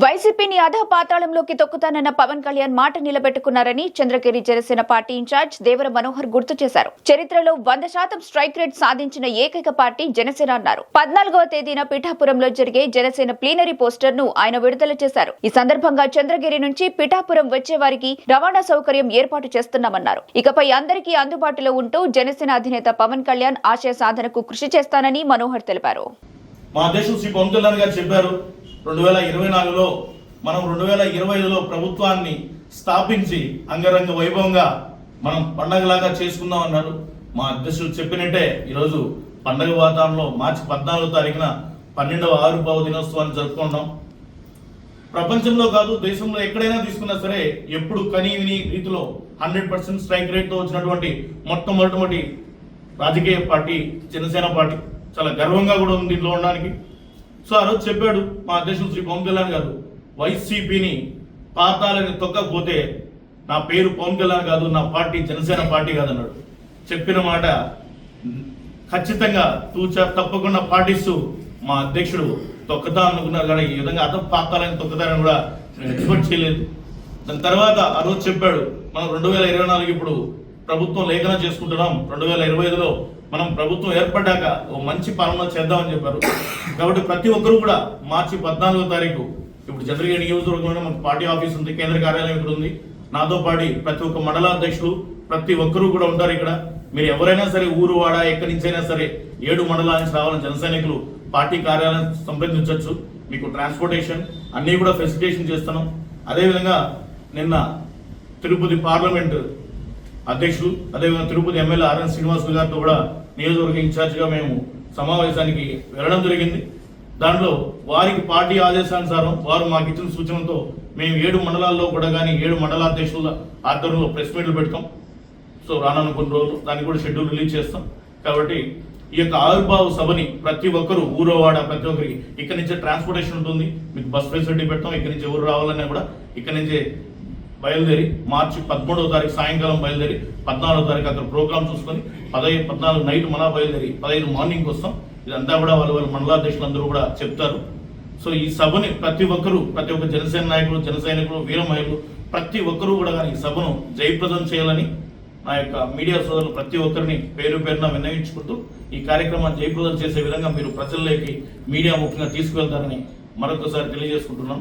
వైసీపీని అధపాతాళంలోకి తొక్కుతానన్న పవన్ కళ్యాణ్ మాట నిలబెట్టుకున్నారని చంద్రగిరి జనసేన పార్టీ ఇన్ఛార్జ్ దేవర మనోహర్ గుర్తు చేశారు. చరిత్రలో వంద శాతం స్ట్రైక్ రేట్ సాధించిన ఏకైక పార్టీ జనసేన అన్నారు. పద్నాలుగవ తేదీన పిఠాపురంలో జరిగే జనసేన ప్లీనరీ పోస్టర్ను ఆయన విడుదల చేశారు. ఈ సందర్భంగా చంద్రగిరి నుంచి పిఠాపురం వచ్చే వారికి రవాణా సౌకర్యం ఏర్పాటు చేస్తున్నామన్నారు. ఇకపై అందరికీ అందుబాటులో ఉంటూ జనసేన అధినేత పవన్ కళ్యాణ్ ఆశయ సాధనకు కృషి చేస్తానని మనోహర్ తెలిపారు. మా అధ్యక్షుడు శ్రీ పవన్ కళ్యాణ్ గారు చెప్పారు. రెండు వేల ఇరవై నాలుగులో మనం రెండు వేల ఇరవై ఐదులో ప్రభుత్వాన్ని స్థాపించి అంగరంగ వైభవంగా మనం పండగలాగా చేసుకుందాం అన్నారు మా అధ్యక్షుడు చెప్పినట్టే ఈరోజు పండగ వాతావరణంలో మార్చి పద్నాలుగో తారీఖున పన్నెండవ ఆవిర్భావ దినోత్సవాన్ని జరుపుకుంటాం ప్రపంచంలో కాదు దేశంలో ఎక్కడైనా తీసుకున్నా సరే ఎప్పుడు కనీవిని రీతిలో హండ్రెడ్ పర్సెంట్ స్ట్రైక్ రేట్తో వచ్చినటువంటి మొట్టమొదటి రాజకీయ పార్టీ జనసేన పార్టీ. చాలా గర్వంగా కూడా ఉంది దీంట్లో ఉండడానికి. సో ఆ రోజు చెప్పాడు మా అధ్యక్షుడు శ్రీ పవన్ కళ్యాణ్ గారు. వైసీపీని పాతాలని తొక్కకపోతే నా పేరు పవన్ కళ్యాణ్ కాదు నా పార్టీ జనసేన పార్టీ కాదన్నాడు. చెప్పిన మాట ఖచ్చితంగా తూచా తప్పకుండా పాటిస్తూ మా అధ్యక్షుడు తొక్కతా అనుకున్నారు కానీ ఈ విధంగా అర్థం పాతాలని తొక్కుతారని కూడా నేను ఎక్స్పెక్ట్ చేయలేదు. దాని తర్వాత ఆ రోజు చెప్పాడు మనం రెండు వేల ఇరవై నాలుగు ఇప్పుడు ప్రభుత్వం లేఖనం చేసుకుంటున్నాం. రెండు వేల ఇరవై ఐదులో మనం ప్రభుత్వం ఏర్పడ్డాక ఓ మంచి పాలన చేద్దామని చెప్పారు. కాబట్టి ప్రతి ఒక్కరూ కూడా మార్చి పద్నాలుగో తారీఖు ఇప్పుడు చంద్రగిరి నియోజకవర్గంలో మనకు పార్టీ ఆఫీస్ ఉంది కేంద్ర కార్యాలయం ఇక్కడ ఉంది. నాతో పాటి ప్రతి ఒక్క మండల అధ్యక్షులు ప్రతి ఒక్కరూ కూడా ఉంటారు ఇక్కడ. మీరు ఎవరైనా సరే ఊరు వాడ ఎక్కడి నుంచైనా సరే ఏడు మండలాల నుంచి రావాలని జనసైనికులు పార్టీ కార్యాలయం సంప్రదించవచ్చు. మీకు ట్రాన్స్పోర్టేషన్ అన్నీ కూడా ఫెసిలిటేషన్ చేస్తున్నాం. అదేవిధంగా నిన్న తిరుపతి పార్లమెంటు అధ్యక్షుడు అదేవిధంగా తిరుపతి ఎమ్మెల్యే ఆర్ఎన్ శ్రీనివాసులు గారితో కూడా నియోజకవర్గ ఇన్ఛార్జిగా మేము సమావేశానికి వెళ్ళడం జరిగింది. దాంట్లో వారికి పార్టీ ఆదేశానుసారం వారు మాకు ఇచ్చిన సూచనలతో మేము ఏడు మండలాల్లో కూడా కానీ ఏడు మండలాధ్యక్షుల ఆధ్వర్యంలో ప్రెస్ మీట్లు పెడతాం. సో రానున్న కొన్ని రోజులు దానికి కూడా షెడ్యూల్ రిలీజ్ చేస్తాం. కాబట్టి ఈ యొక్క ఆవిర్భావ సభని ప్రతి ఒక్కరు ఊరోవాడ ప్రతి ఒక్కరికి ఇక్కడ నుంచే ట్రాన్స్పోర్టేషన్ ఉంటుంది. మీకు బస్ ఫెసిలిటీ పెడతాం. ఇక్కడి నుంచి ఎవరు రావాలన్నా కూడా ఇక్కడ నుంచే బయలుదేరి మార్చి పదమూడవ తారీఖు సాయంకాలం బయలుదేరి పద్నాలుగో తారీఖు అక్కడ ప్రోగ్రామ్ చూసుకొని పదహైదు పద్నాలుగు నైట్ మళ్ళా బయలుదేరి పదహైదు మార్నింగ్ వస్తాం ఇదంతా కూడా వాళ్ళ వాళ్ళ మండలాధ్యక్షులందరూ కూడా చెప్తారు. సో ఈ సభని ప్రతి ఒక్కరూ ప్రతి ఒక్క జనసేన నాయకులు జనసైనికులు వీర మహిళలు ప్రతి ఒక్కరూ కూడా కానీ ఈ సభను జయప్రదం చేయాలని నా యొక్క మీడియా సోదరులు ప్రతి ఒక్కరిని పేరు పేరున విన్నవించుకుంటూ ఈ కార్యక్రమాన్ని జయప్రదం చేసే విధంగా మీరు ప్రజల్లోకి మీడియా ముఖ్యంగా తీసుకువెళ్తారని మరొకసారి తెలియజేసుకుంటున్నాం